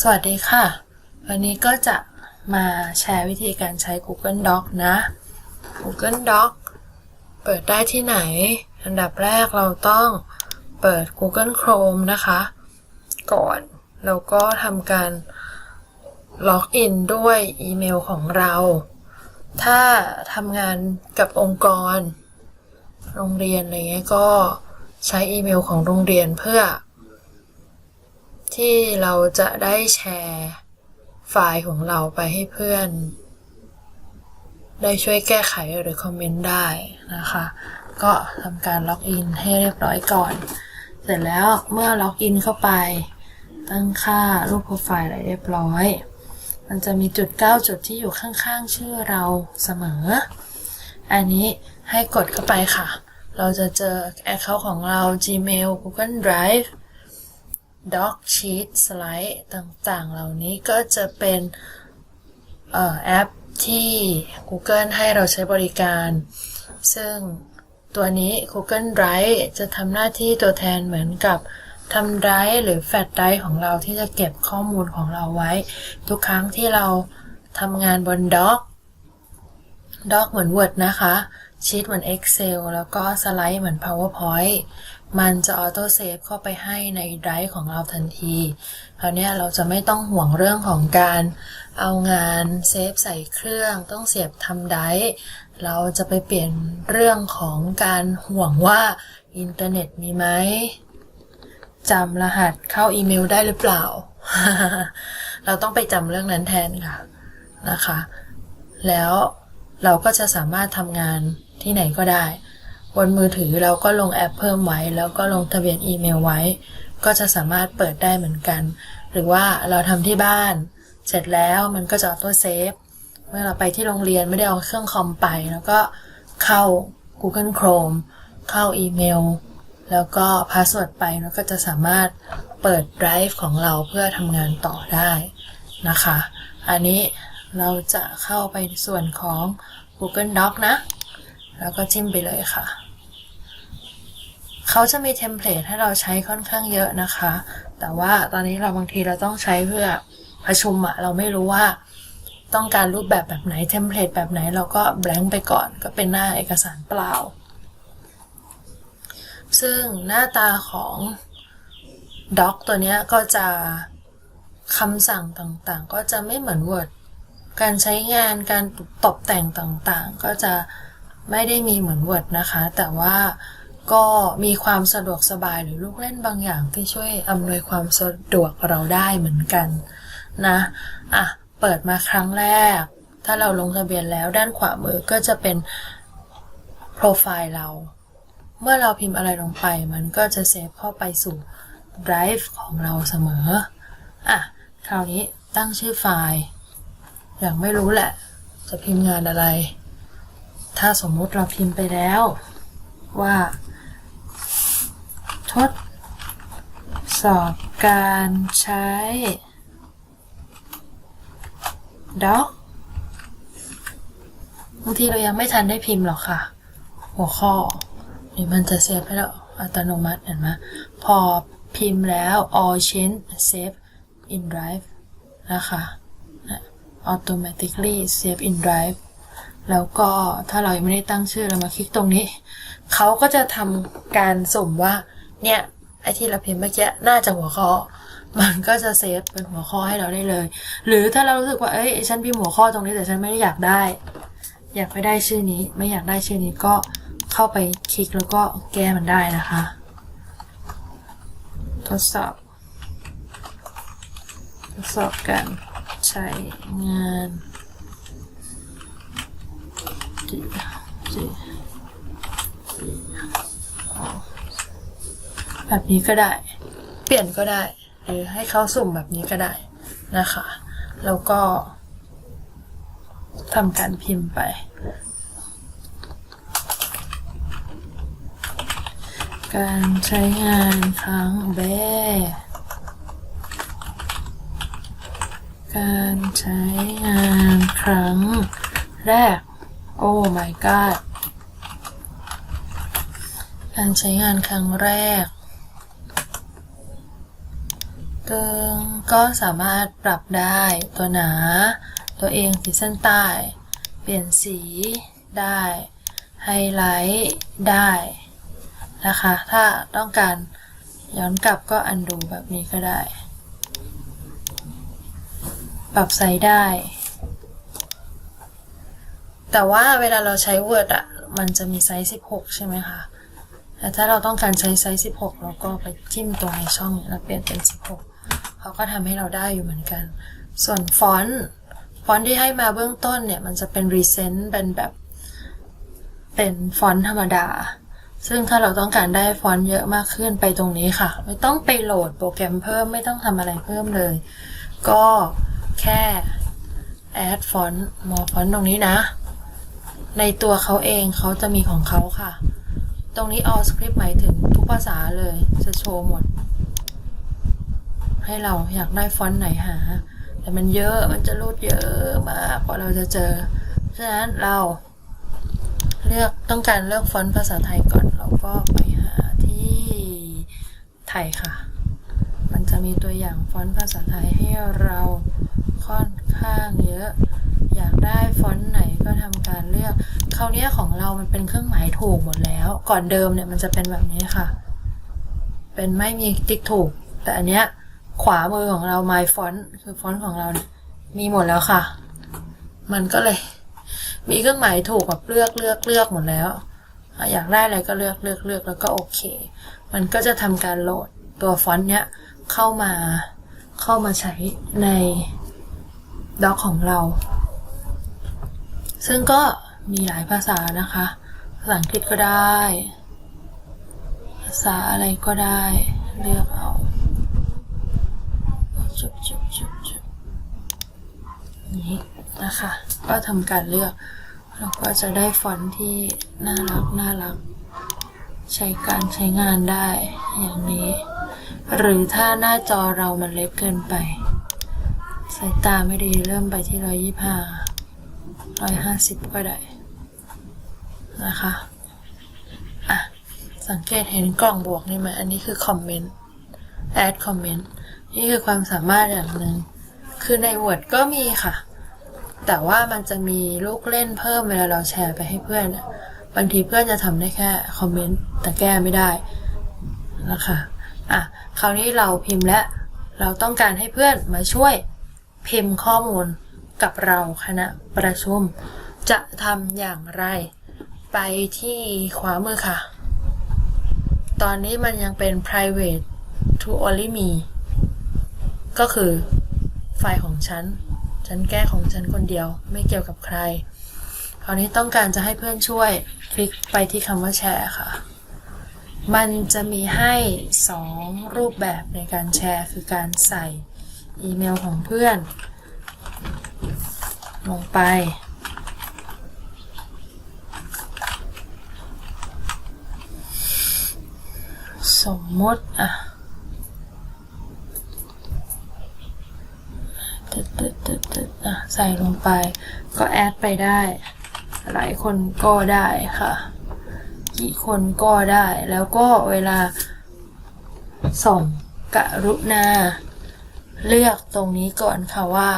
สวัสดีค่ะ วันนี้ก็จะมาแชร์วิธีการใช้ Google Doc นะ Google Doc เปิดได้ที่ไหน อันดับแรกเราต้องเปิด Google Chrome นะคะ ก่อนแล้วก็ทำการล็อกอินด้วยอีเมลของเรา ถ้าทำงานกับองค์กร โรงเรียนอะไรเงี้ยก็ใช้อีเมลของโรงเรียนเพื่อ ที่เราจะได้แชร์ไฟล์ของเราไปให้เพื่อน ได้ช่วยแก้ไขหรือคอมเมนต์ได้นะคะ ก็ทำการล็อกอินให้เรียบร้อยก่อน เสร็จแล้วเมื่อล็อกอินเข้าไป ตั้งค่ารูปโปรไฟล์อะไรเรียบร้อย มันจะมีจุด 9 จุดที่อยู่ข้างๆ ชื่อเราเสมอ อันนี้ให้กดเข้าไปค่ะ เราจะเจอ Account ของเรา Gmail Google Drive Doc Sheet Slide ต่างๆ เหล่านี้ก็จะเป็นออแอปที่ Google ให้เราใช้บริการ ซึ่งตัวนี้ Google Drive จะทำหน้าที่ตัวแทนเหมือนกับทำไดรฟ์หรือแฟลชไดรฟ์ของเราที่จะเก็บข้อมูลของเราไว้ ทุกครั้งที่เราทำงานบน Doc Doc เหมือน Word นะคะชีตเหมือน Excel แล้วก็สไลด์เหมือน PowerPoint มันจะออโต้เซฟเข้าไปให้ในไดรฟ์ของเราทันทีคราวนี้เราจะไม่ต้องห่วงเรื่องของการเอางานเซฟใส่เครื่องต้องเสียบทำไดรฟ์เราจะไปเปลี่ยนเรื่องของการห่วงว่าอินเทอร์เน็ตมีไหมจำรหัสเข้าอีเมลได้หรือเปล่า เราต้องไปจำเรื่องนั้นแทนค่ะนะคะ แล้วเราก็จะสามารถทำงานที่ไหนก็ได้ บนมือถือเราก็ลงแอปเพิ่มไว้ แล้วก็ลงทะเบียนอีเมลไว้ ก็จะสามารถเปิดได้เหมือนกัน หรือว่าเราทำที่บ้าน เสร็จแล้วมันก็จะออโต้เซฟเมื่อเราไปที่โรงเรียนไม่ได้เอาเครื่องคอมไป แล้วก็เข้า Google Chrome เข้าอีเมล แล้วก็พาสเวิร์ดไปแล้วก็จะสามารถเปิดไดรฟ์ของเราเพื่อทำงานต่อได้นะคะ อันนี้เราจะเข้าไปส่วนของ Google Doc นะ แล้วก็จิ้มไปเลยค่ะ เขาจะมีเทมเพลตให้เราใช้ค่อนข้างเยอะนะคะ แต่ว่าตอนนี้เราบางทีเราต้องใช้เพื่อประชุมอะเราไม่รู้ว่าต้องการรูปแบบแบบไหนเทมเพลตแบบไหนเราก็แบงค์ไปก่อนก็เป็นหน้าเอกสารเปล่า ซึ่งหน้าตาของด็อกตัวนี้ก็จะคำสั่งต่างๆ ก็จะไม่เหมือน Word การใช้งานการตกแต่งต่างๆ ก็จะไม่ได้มีเหมือน Word นะคะ แต่ว่า ก็มีความสะดวกสบายหรือลูกเล่นบางอย่างที่ช่วยอำนวยความสะดวกเราได้เหมือนกันนะอะเปิดมาครั้งแรก ถ้าเราลงทะเบียนแล้วด้านขวามือก็จะเป็นโปรไฟล์เรา เมื่อเราพิมพ์อะไรลงไป มันก็จะเซฟเข้าไปสู่ Drive ของเราเสมออะคราวนี้ตั้งชื่อไฟล์อย่างไม่รู้แหละ จะพิมพ์งานอะไร ถ้าสมมุติเราพิมพ์ไปแล้วว่า ทดสอบการใช้ doc บางทีเรายังไม่ทันได้พิมพ์หรอกค่ะ หัวข้อนี่มันจะเซฟให้เราอัตโนมัติเห็นไหมพอพิมพ์แล้ว all change save in drive นะคะ automatically save in drive แล้วก็ถ้าเรายังไม่ได้ตั้งชื่อเรามาคลิกตรงนี้ เขาก็จะทำการสุ่มว่า เนี่ยไอที่เราพิมพ์เมื่อกี้น่าจะหัวข้อ มันก็จะเซฟเป็นหัวข้อให้เราได้เลย หรือถ้าเรารู้สึกว่าเอ้ยฉันพิมพ์หัวข้อตรงนี้แต่ฉันไม่ได้อยากได้ อยากไปได้ชื่อนี้ ไม่อยากได้ชื่อนี้ก็เข้าไปคลิกแล้วก็แก้มันได้นะคะ ทดสอบ ทดสอบการใช้งานจีจี แบบนี้ก็ได้ เปลี่ยนก็ได้ หรือให้เขาสุ่มแบบนี้ก็ได้นะคะ แล้วก็ทำการพิมพ์ไป การใช้งานครั้งแรการใช้งานครั้งแรก โอ้ my god การใช้งานครั้งแรก ตึงก็สามารถปรับได้ตัวหนา ตัวเองขีดเส้นใต้ เปลี่ยนสีได้ ไฮไลท์ได้นะคะ ถ้าต้องการย้อนกลับก็อันดูแบบนี้ก็ได้ ปรับไซส์ได้ แต่ว่าเวลาเราใช้ Word อะมันจะมีไซส์ 16 ใช่ไหมคะแต่ถ้าเราต้องการใช้ไซส์ 16 เราก็ไปจิ้มตรงในช่องแล้วเปลี่ยนเป็น 16 เขาก็ทำให้เราได้อยู่เหมือนกัน ส่วนฟอนต์ฟอนต์ที่ให้มาเบื้องต้นเนี่ย มันจะเป็น Recent เป็นแบบ เป็นฟอนต์ธรรมดา ซึ่งถ้าเราต้องการได้ฟอนต์เยอะมากขึ้นไปตรงนี้ค่ะ ไม่ต้องไปโหลดโปรแกรมเพิ่มไม่ต้องทำอะไรเพิ่มเลย ก็แค่ add font more font ตรงนี้นะ ในตัวเขาเองเขาจะมีของเขาค่ะ ตรงนี้ all script หมายถึงทุกภาษาเลยจะโชว์หมด ให้เราอยากได้ฟอนต์ไหนหา แต่มันเยอะมันจะรูดเยอะมากกว่าเราจะเจอ ฉะนั้นเรา เลือกต้องการเลือกฟอนต์ภาษาไทยก่อนเราก็ไปหาที่ไทยค่ะ มันจะมีตัวอย่างฟอนต์ภาษาไทยให้เราค่อนข้างเยอะ อยากได้ฟอนต์ไหนก็ทำการเลือกคราวนี้ของเรามันเป็นเครื่องหมายถูกหมดแล้ว ก่อนเดิมเนี่ยมันจะเป็นแบบนี้ค่ะ เป็นไม่มีติ๊กถูก แต่อันเนี้ย ขวามือของเรา my font คือฟอนต์ของเราเนี่ยมีหมดแล้วค่ะ มันก็เลย มีเครื่องหมายถูกแบบเลือกเลือกเลือกหมดแล้วอะอยากได้อะไรก็เลือกเลือกเลือกแล้วก็โอเค มันก็จะทำการโหลดตัวฟอนต์เนี้ยเข้ามาเข้ามาใช้ในด็อกของเรา ซึ่งก็มีหลายภาษานะคะ ภาษาอังกฤษก็ได้ ภาษาอะไรก็ได้ เลือกเอา จุบจุบจุบจุบนี้นะคะ ก็ทำการเลือก เราก็จะได้ฟอนต์ที่น่ารักน่ารัก ใช้การใช้งานได้อย่างนี้ หรือถ้าหน้าจอเรามันเล็กเกินไป สายตาไม่ดีเริ่มไปที่ร้อยยี่ห้าร้อยห้าสิบก็ได้นะคะอะสังเกตเห็นกล่องบวกนี่ไหมอันนี้คือคอมเมนต์ add comment นี่คือความสามารถอย่างหนึ่ง คือใน Word ก็มีค่ะ แต่ว่ามันจะมีลูกเล่นเพิ่มเวลาเราแชร์ไปให้เพื่อน บางทีเพื่อนจะทำได้แค่คอมเมนต์ แต่แก้ไม่ได้นะคะอะ คราวนี้เราพิมพ์และ เราต้องการให้เพื่อนมาช่วยพิมพ์ข้อมูลกับเราคณะประชุม จะทำอย่างไร ไปที่ขวามือค่ะ ตอนนี้มันยังเป็น private to only me ก็คือไฟล์ของฉัน ฉันแก้ของฉันคนเดียว ไม่เกี่ยวกับใคร คราวนี้ต้องการจะให้เพื่อนช่วย คลิกไปที่คำว่าแชร์ค่ะ มันจะมีให้สองรูปแบบในการแชร์ คือการใส่อีเมลของเพื่อน ลงไปสมมติอะ ตึ๊ดตึ๊ดตึ๊ดตึ๊ดอะใส่ลงไป ก็แอดไปได้ หลายคนก็ได้ค่ะกี่คนก็ได้ แล้วก็เวลาส่งกรุณา เลือกตรงนี้ก่อนค่ะว่า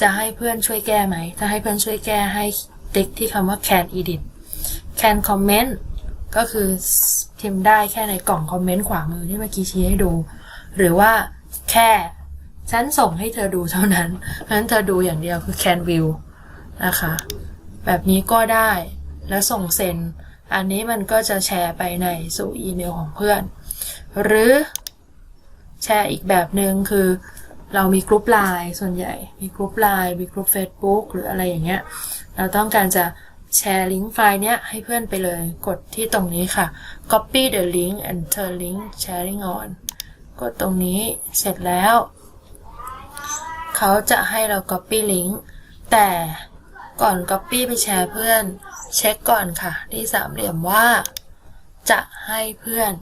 จะให้เพื่อนช่วยแก้ไหม ถ้าให้เพื่อนช่วยแก้ให้ติ๊กที่คำว่า can edit can comment ก็คือพิมพ์ได้แค่ในกล่องคอมเมนต์ขวามือที่เมื่อกี้ชี้ให้ดู หรือว่าแค่ ฉันส่งให้เธอดูเท่านั้น เพราะฉะนั้นเธอดูอย่างเดียวคือ can view นะคะ แบบนี้ก็ได้แล้วส่งเซ็น อันนี้มันก็จะแชร์ไปในสู่อีเมลของเพื่อน หรือแชร์อีกแบบหนึ่งคือ เรามีกรุ๊ปไลน์ส่วนใหญ่ มีกรุ๊ปไลน์มีกรุ๊ป Facebook หรืออะไรอย่างเงี้ย เราต้องการจะแชร์ลิงก์ไฟล์เนี้ยให้เพื่อนไปเลย กดที่ตรงนี้ค่ะ copy the link and turn link sharing on กดตรงนี้เสร็จแล้ว เขาจะให้เรา copy link แต่ก่อน copy ไปแชร์เพื่อน เช็คก่อนค่ะ ที่สามเหลี่ยมว่า จะให้เพื่อน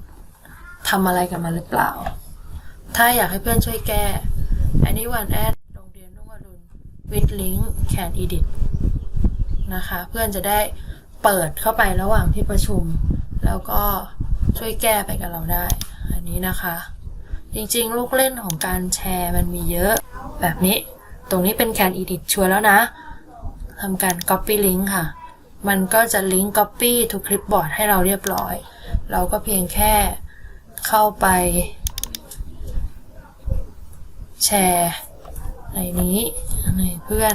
ทำอะไรกับมันหรือเปล่า ถ้าอยากให้เพื่อนช่วยแก้ anyone at โรงเรียนนุ่งอรุณ with link can edit นะคะ เพื่อนจะได้เปิดเข้าไประหว่างที่ประชุม แล้วก็ช่วยแก้ไปกับเราได้ อันนี้นะคะ จริงๆ ลูกเล่นของการแชร์มันมีเยอะ แบบนี้ ตรงนี้เป็นการ edit ชัวร์แล้วนะทำการ copy link ค่ะ มันก็จะลิงก์ copy to clipboard ให้เราเรียบร้อย เราก็เพียงแค่เข้าไป แชร์ในนี้ในเพื่อน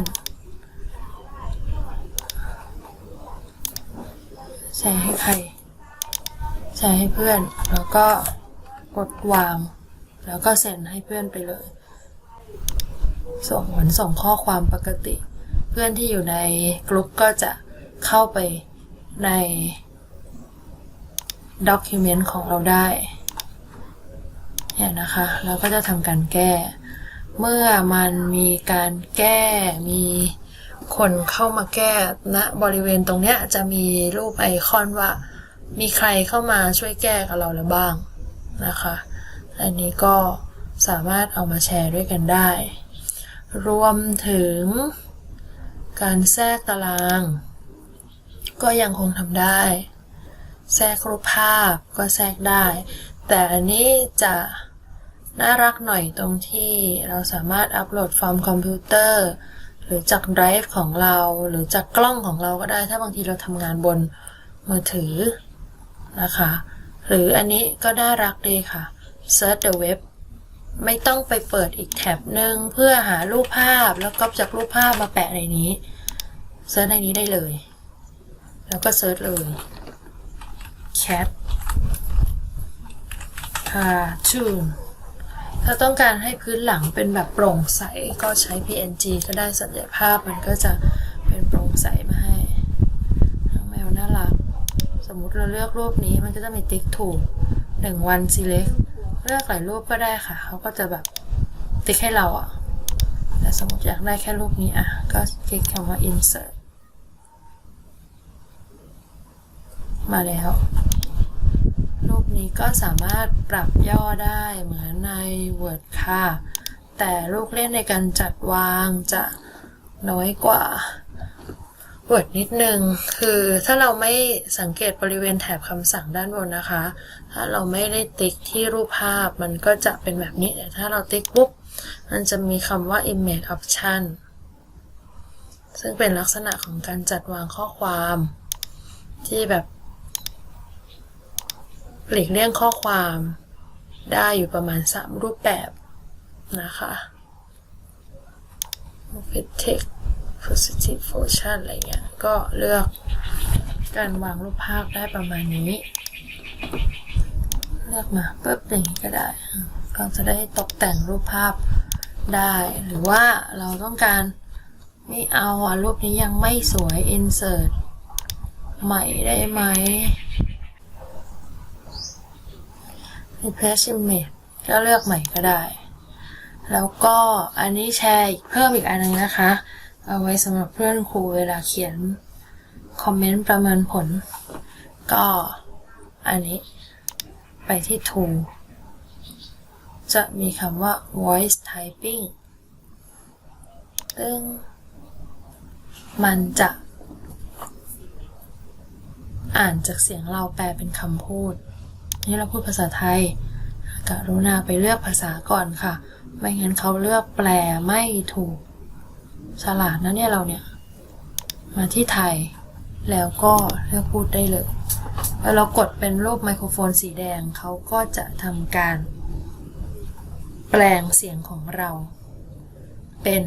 แชร์ให้ใคร แชร์ให้เพื่อน แล้วก็กดวาง แล้วก็เซ็นให้เพื่อนไปเลย ส่งเหมือนส่งข้อความปกติ เพื่อนที่อยู่ในกลุ่มก็จะเข้าไปในด็อกิเมนต์ของเราได้เนี่ยนะคะ เราก็จะทำการแก้ เมื่อมันมีการแก้มีคนเข้ามาแก้ณนะบริเวณตรงเนี้ยจะมีรูปไอคอนว่า มีใครเข้ามาช่วยแก้กับเราแล้วบ้างนะคะ อันนี้ก็สามารถเอามาแชร์ด้วยกันได้ รวมถึงการแทรกตาราง ก็ยังคงทำได้ แทรกรูปภาพก็แทรกได้ แต่อันนี้จะน่ารักหน่อยตรงที่เราสามารถอัปโหลดฟอร์มคอมพิวเตอร์ หรือจากไดรฟ์ของเราหรือจากกล้องของเราก็ได้ถ้าบางทีเราทำงานบนมือถือนะคะ หรืออันนี้ก็น่ารักดีค่ะ Search the web ไม่ต้องไปเปิดอีกแท็บหนึ่งเพื่อหารูปภาพแล้วก็จากรูปภาพมาแปะในนี้เซิร์ชในนี้ได้เลย แล้วก็เซิร์ชเลย cat cartoon ถ้าต้องการให้พื้นหลังเป็นแบบโปร่งใสก็ใช้ PNG ก็ได้สัญญาภาพมันก็จะเป็นโปร่งใสมาให้น้องแมวน่ารัก สมมุติเราเลือกรูปนี้มันก็จะมีติ๊กถูกหนึ่งวัน select เลือกหลายรูปก็ได้ค่ะ เขาก็จะแบบติ๊กให้เราอะแต่สมมติอยากได้แค่รูปนี้อะก็คลิกคำว่า insert มาแล้ว รูปนี้ก็สามารถปรับย่อได้เหมือนใน Word ค่ะ แต่ลูกเล่นในการจัดวางจะน้อยกว่า Word นิดนึงคือถ้าเราไม่สังเกตบริเวณแถบคำสั่งด้านบนนะคะ ถ้าเราไม่ได้ติ๊กที่รูปภาพมันก็จะเป็นแบบนี้แต่ถ้าเราติ๊กปุ๊บ มันจะมีคำว่า image option ซึ่งเป็นลักษณะของการจัดวางข้อความ ที่แบบ หลีกเลี่ยงข้อความได้อยู่ประมาณ 3 รูปแบบนะคะ Open text positive function อะไรเงี้ย ก็เลือกการวางรูปภาพได้ประมาณนี้ เลือกมาปุ๊บอย่างนี้ก็ได้ ก็จะได้ตกแต่งรูปภาพได้ หรือว่าเราต้องการไม่เอาอะรูปนี้ยังไม่สวย insert ใหม่ได้ไหม replace image ก็เลือกใหม่ก็ได้ แล้วก็อันนี้แชร์เพิ่มอีกอันนึงนะคะ เอาไว้สำหรับเพื่อนครูเวลาเขียน คอมเมนต์ประเมินผล ก็อันนี้ไปที่ tool จะมีคำว่า voice typing ซึ่งมันจะอ่านจากเสียงเราแปลเป็นคำพูด นี่เราพูดภาษาไทยกรุณาไปเลือกภาษาก่อนค่ะ ไม่งั้นเขาเลือกแปลไม่ถูก ฉลาดนะเนี่ยเราเนี่ย มาที่ไทย แล้วก็เลือกพูดได้เลย แล้วเรากดเป็นรูปไมโครโฟนสีแดงเขาก็จะทำการ แปลงเสียงของเรา เป็น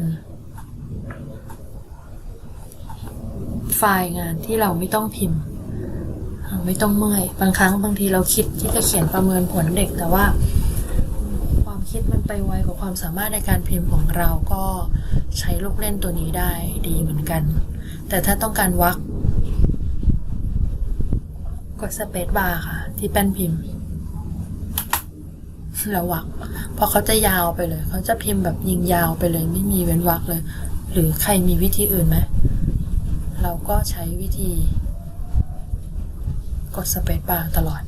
ไฟล์งานที่เราไม่ต้องพิมพ์ ไม่ต้องเมื่อย บางครั้งบางทีเราคิดที่จะเขียนประเมินผลเด็กแต่ว่า คิดมันไปไวกว่าความสามารถในการพิมพ์ของเราก็ใช้ลูกเล่นตัวนี้ได้ดีเหมือนกัน แต่ถ้าต้องการวักกดสเปซบาร์ค่ะ ที่แป้นพิมพ์แล้ววักเพราะเขาจะยาวไปเลย เขาจะพิมพ์แบบยิงยาวไปเลย ไม่มีเว้นวรรคเลย หรือใครมีวิธีอื่นไหมเราก็ใช้วิธี กดสเปซบาร์ตลอด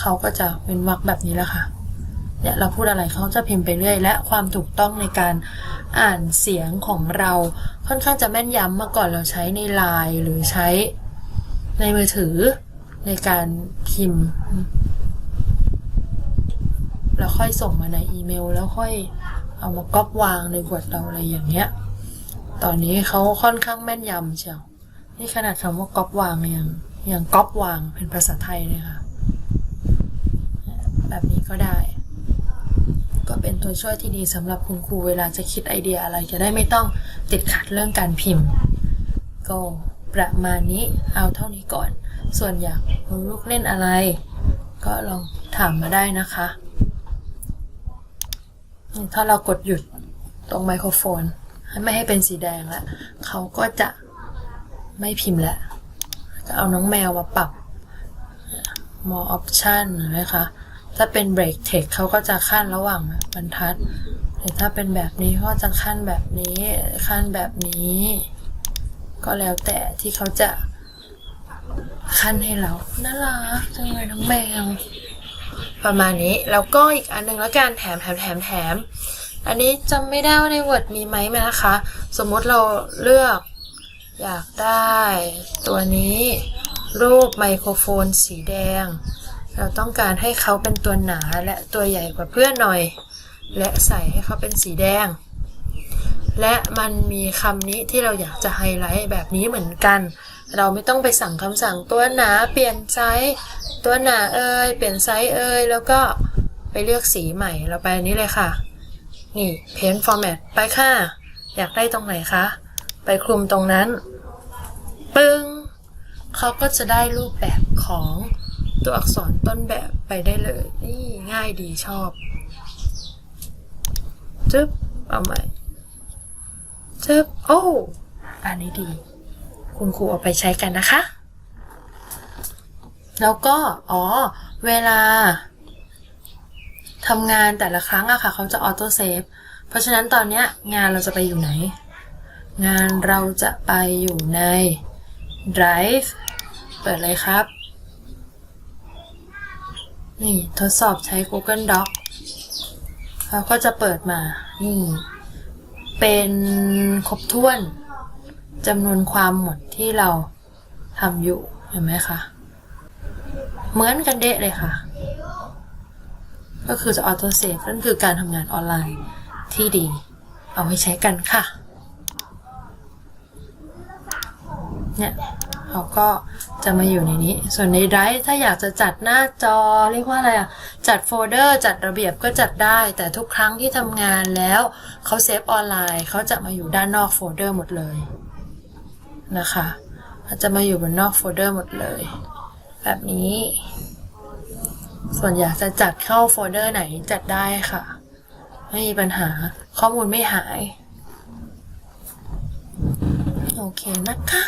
เขาก็จะเป็นวรรคแบบนี้แล้วค่ะเนี่ยเราพูดอะไรเขาจะพิมพ์ไปเรื่อย และความถูกต้องในการอ่านเสียงของเราค่อนข้างจะแม่นยำมื่อก่อนเราใช้ในไลน์หรือใช้ในมือถือในการพิมพ์ แล้วค่อยส่งมาในอีเมล แล้วค่อยเอามาก๊อปวางในบทเราอะไรอย่างเงี้ย ตอนนี้เขาค่อนข้างแม่นยำเชียว นี่ขนาดคำว่าก๊อปวางยังยังก๊อปวางเป็นภาษาไทยเลยค่ะ ก็ได้ ก็เป็นตัวช่วยที่ดีสำหรับคุณครูเวลาจะคิดไอเดียอะไรจะได้ไม่ต้องติดขัดเรื่องการพิมพ์ ก็ประมาณนี้เอาเท่านี้ก่อน ส่วนอยากรู้ลูกเล่นอะไร ก็ลองถามมาได้นะคะ ถ้าเรากดหยุดตรงไมโครโฟนให้ไม่ให้เป็นสีแดงล้วเขาก็จะไม่พิมพ์แล้วก็เอาน้องแมวมาปรับ more option นไหมคะ ถ้าเป็น break text เขาก็จะขั้นระหว่างบรรทัดแต่ถ้าเป็นแบบนี้เขาก็จะขั้นแบบนี้ขั้นแบบนี้ ก็แล้วแต่ที่เขาจะขั้นให้เราน่ารักจังเลยน้องแมวประมาณนี้ แล้วก็อีกอันหนึ่งแล้วกันแถมแถมแถมแถม อันนี้จำไม่ได้ว่าใน Word มีไหมนะคะ สมมติเราเลือกอยากได้ ตัวนี้รูปไมโครโฟนสีแดง เราต้องการให้เขาเป็นตัวหนาและตัวใหญ่กว่าเพื่อนหน่อย และใส่ให้เขาเป็นสีแดง และมันมีคำนี้ที่เราอยากจะไฮไลท์แบบนี้เหมือนกัน เราไม่ต้องไปสั่งคำสั่งตัวหนาเปลี่ยนไซส์ตัวหนาเอ่ยเปลี่ยนไซส์เอ่ยแล้วก็ไปเลือกสีใหม่เราไปอันนี้เลยค่ะ นี่ paint format ไปค่ะ อยากได้ตรงไหนคะ ไปคลุมตรงนั้น ปึ้งเขาก็จะได้รูปแบบของ ตัวอักษรต้นแบบไปได้เลย นี่ง่ายดีชอบจึ๊บเอาใหม่จึ๊บโอ้อันนี้ดี คุณครูเอาไปใช้กันนะคะ แล้วก็ อ๋อ เวลาทำงานแต่ละครั้งอะค่ะ เขาจะออโต้เซฟ เพราะฉะนั้นตอนเนี้ย งานเราจะไปอยู่ไหน งานเราจะไปอยู่ใน Drive เปิดเลยครับ นี่ทดสอบใช้ Google Doc เขาก็จะเปิดมา นี่ เป็นครบถ้วนจำนวนความหมดที่เราทำอยู่ เห็นไหมคะ เหมือนกันเดะเลยค่ะ ก็คือจะออโต้เซฟนั่นคือการทำงานออนไลน์ที่ดี เอาไว้ใช้กันค่ะ เนี่ย เขาก็จะมาอยู่ในนี้ ส่วนในไดรฟ์ถ้าอยากจะจัดหน้าจอเรียกว่าอะไรอะ จัดโฟลเดอร์ จัดระเบียบก็จัดได้ แต่ทุกครั้งที่ทำงานแล้วเขาเซฟออนไลน์เขาจะมาอยู่ด้านนอกโฟลเดอร์หมดเลยนะคะจะมาอยู่บนนอกโฟลเดอร์หมดเลย แบบนี้ ส่วนอยากจะจัดเข้าโฟลเดอร์ไหนจัดได้ค่ะ ไม่มีปัญหาข้อมูลไม่หาย โอเคนะคะ